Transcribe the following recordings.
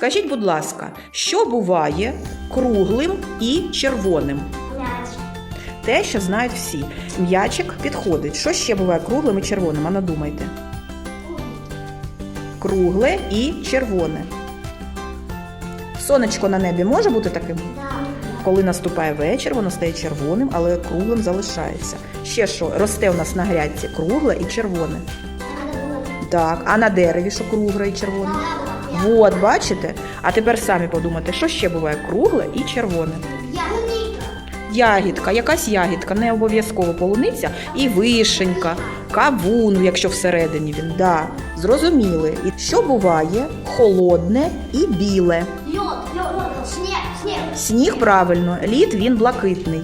Скажіть, будь ласка, що буває круглим і червоним? Те, що знають всі. М'ячик підходить. Що ще буває круглим і червоним? А надумайте. Кругле і червоне. Сонечко на небі може бути таким? Коли наступає вечір, воно стає червоним, але круглим залишається. Ще що росте у нас на грядці кругле і червоне. Так, а на дереві що кругле і червоне? От, бачите? А тепер самі подумайте, що ще буває кругле і червоне. Ягідка, якась ягідка, не обов'язково полуниця, і вишенька, кавун, якщо всередині він. Да, зрозуміли. І що буває холодне і біле? Лед, лед, снег, снег. Сніг правильно, лід він блакитний.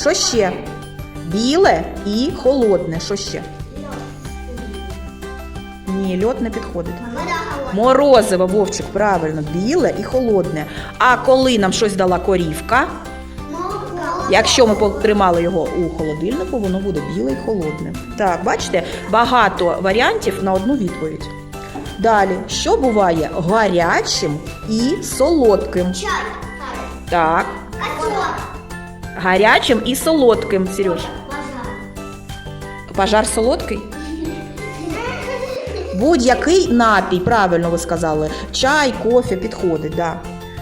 Що ще? Біле і холодне. Що ще? Ні, льод не підходить. Вода. Морозиво, вовчик, правильно, біле і холодне. А коли нам щось дала корівка, якщо ми потримали його у холодильнику, воно буде біле і холодне. Так, бачите, багато варіантів на одну відповідь. Далі, що буває гарячим і солодким? Чай. Так, гарячим і солодким, Сереж. Пожар. Пожар солодкий? Будь-який напій, правильно ви сказали. Чай, кофе підходить, да.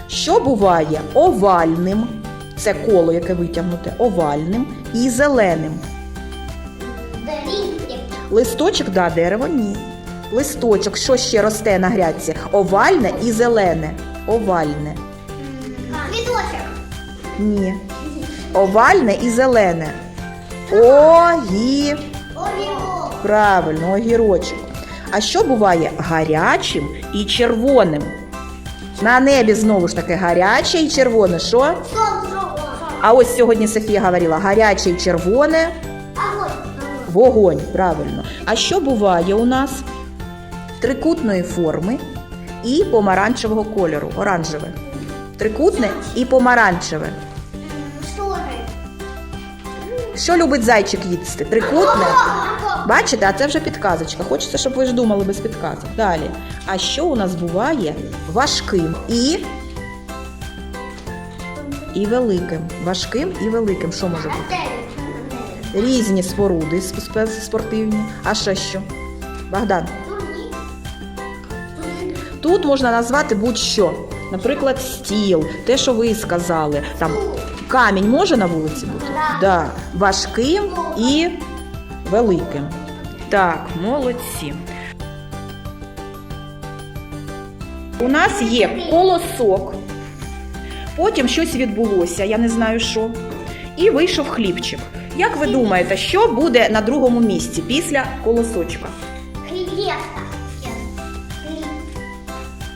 Що буває овальним? Це коло, яке витягнуте, овальним і зеленим. Листочок, да, дерево ні. Листочок, що ще росте на грядці? Овальне і зелене. Овальне. Цветочек. Ні. Овальне і зелене. Огі. Правильно, огірочок. А що буває гарячим і червоним? На небі знову ж таки гаряче і червоне. Що? А ось сьогодні Софія говорила гаряче і червоне вогонь. Правильно. А що буває у нас трикутної форми і помаранчевого кольору? Оранжеве. Трикутне і помаранчеве. Що любить зайчик їсти? Трикутне? Бачите, а це вже підказочка. Хочеться, щоб ви ж думали без підказок. Далі. А що у нас буває важким і. І великим. Важким і великим. Що може бути? Різні споруди спортивні. А ще що? Богдан. Тут можна назвати будь-що. Наприклад, стіл, те, що ви сказали. Там камінь може на вулиці бути? Да. Да. Важким і великим. Так, молодці. У нас є колосок. Потім щось відбулося, я не знаю що. І вийшов хлібчик. Як ви думаєте, що буде на другому місці після колосочка?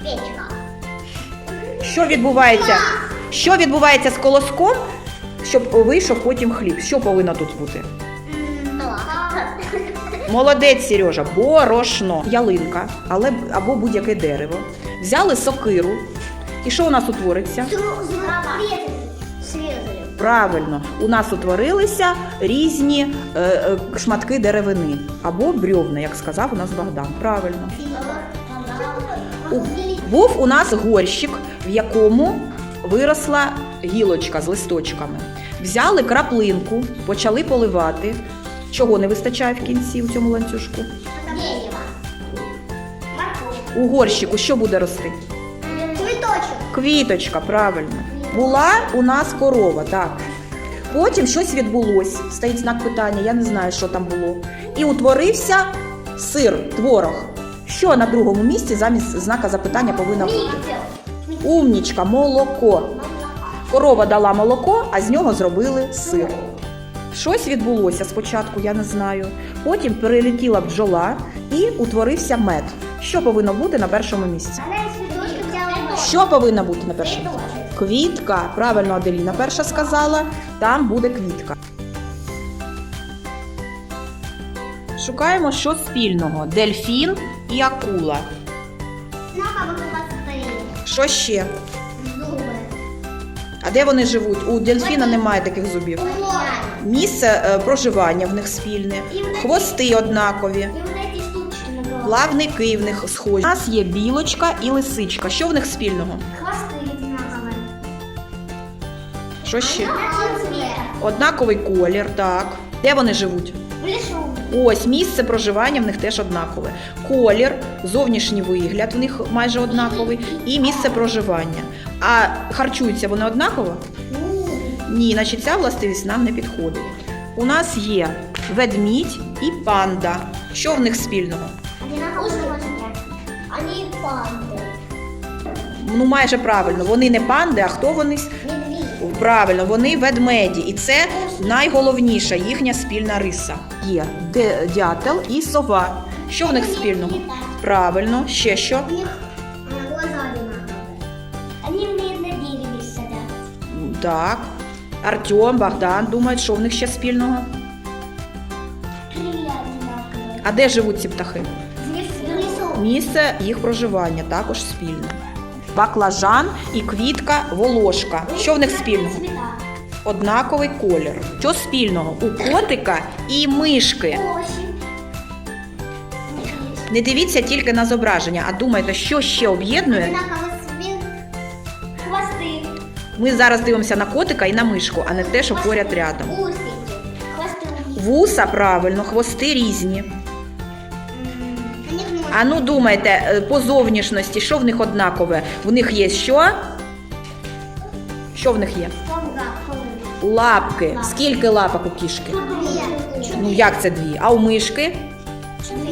Печка. Що відбувається? Що відбувається з колоском, щоб вийшов потім хліб? Що повинно тут бути? Молодець, Сережа, борошно, ялинка, але або будь-яке дерево. Взяли сокиру. І що у нас утвориться? Правильно, у нас утворилися різні е, е, шматки деревини або брьовна, як сказав у нас Богдан. Правильно. У- Був у нас горщик, в якому виросла гілочка з листочками. Взяли краплинку, почали поливати. Чого не вистачає в кінці у цьому ланцюжку? У горщику що буде рости? Цветочек. Квіточка, правильно. Була у нас корова, так. Потім щось відбулось. Стоїть знак питання, я не знаю, що там було. І утворився сир, творог. Що на другому місці замість знака запитання повинно бути? Умнічка, молоко. Корова дала молоко, а з нього зробили сир. Щось відбулося спочатку, я не знаю. Потім перелетіла бджола і утворився мед. Що повинно бути на першому місці? Що повинно бути на першому? Цветочек. Квітка. Правильно Аделіна перша сказала. Там буде квітка. Шукаємо що спільного: дельфін і акула. Що ще? Зубы. А де вони живуть? У дельфіна немає таких зубів. Вот. Місце е, проживання в них спільне, хвости однакові, И вот эти штучки на голове. плавники в них схожі. У нас є білочка і лисичка. Що в них спільного? Хвосты одинаковые. Що ще? Одинакового цвета. Однаковий колір, так. Де вони живуть? В лесу. Ось місце проживання в них теж однакове. Колір, зовнішній вигляд в них майже однаковий, і місце проживання. А харчуються вони однаково? Ні, значить ця властивість нам не підходить. У нас є ведмідь і панда. Що в них спільного? Одинакового цвета. Они. Ну, майже правильно, вони не панди, а хто вони? Медведь. Правильно, вони ведмеді, і це найголовніша їхня спільна риса. Є дятел і сова. Що в них спільного? Правильно, ще що? У них э, глаза одинаковые. Они умеют на дереве садятся. Так. Артем, Богдан думають, що в них ще спільного. Крылья одинаковые. А де живуть ці птахи? В лесу. Місце їх проживання також спільне. Баклажан і квітка волошка. Що в них спільного? Цвета. Однаковий колір. Що спільного у котика і мишки? Осень. Не дивіться тільки на зображення, а думайте, що ще об'єднує. Одинаковый цвет. Хвосты. Ми зараз дивимося на котика і на мишку, а не те, що поряд рядом. Усики. Хвосты у них. Вуса правильно, хвости різні. М, У них нос. А ну думайте, е, по зовнішності, що в них однакове? В них є що? Що в них є? Полга, полга. Лапки. Скільки лапок у кішки? Ну як це дві? А у мишки? Чотири,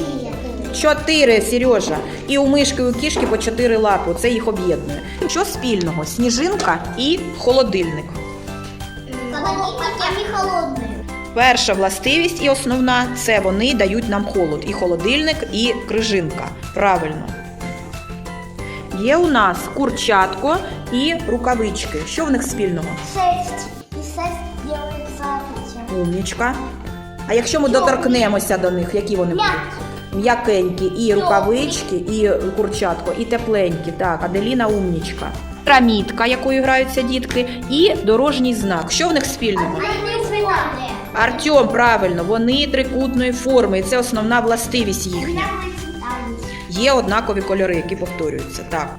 Сережа. І у мишки, і у кішки по чотири лапи. Це їх об'єднує. Що спільного? Сніжинка і холодильник. Перша властивість і основна це вони дають нам холод. І холодильник, і крижинка. Правильно. Є у нас курчатко і рукавички. Що в них спільного? Шесть. И шесть записи. Умнічка. А якщо ми доторкнемося до них, які вони будуть? М'якенькі, і рукавички, і курчатко, і тепленькі. Так, Аделіна умнічка. рамітка, якою граються дітки, і дорожній знак. Що в них спільного? Артем, правильно, вони трикутної форми, і це основна властивість їхня. Є однакові кольори, які повторюються. Так.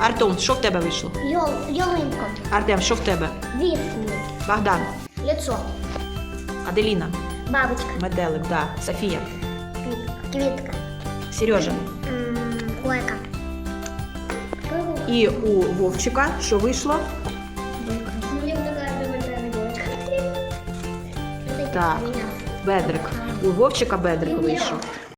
Артем, що в тебе вийшло? Ёл, ёлынка. Артем, що в тебе? Вишни. Богдан, Лицо. Аделіна, Бабочка. Метелик, да. Софія, Квитка. Сережа. Койка. І у Вовчика що вийшло? Так. Бедрик. У Вовчика Бедрик вийшов.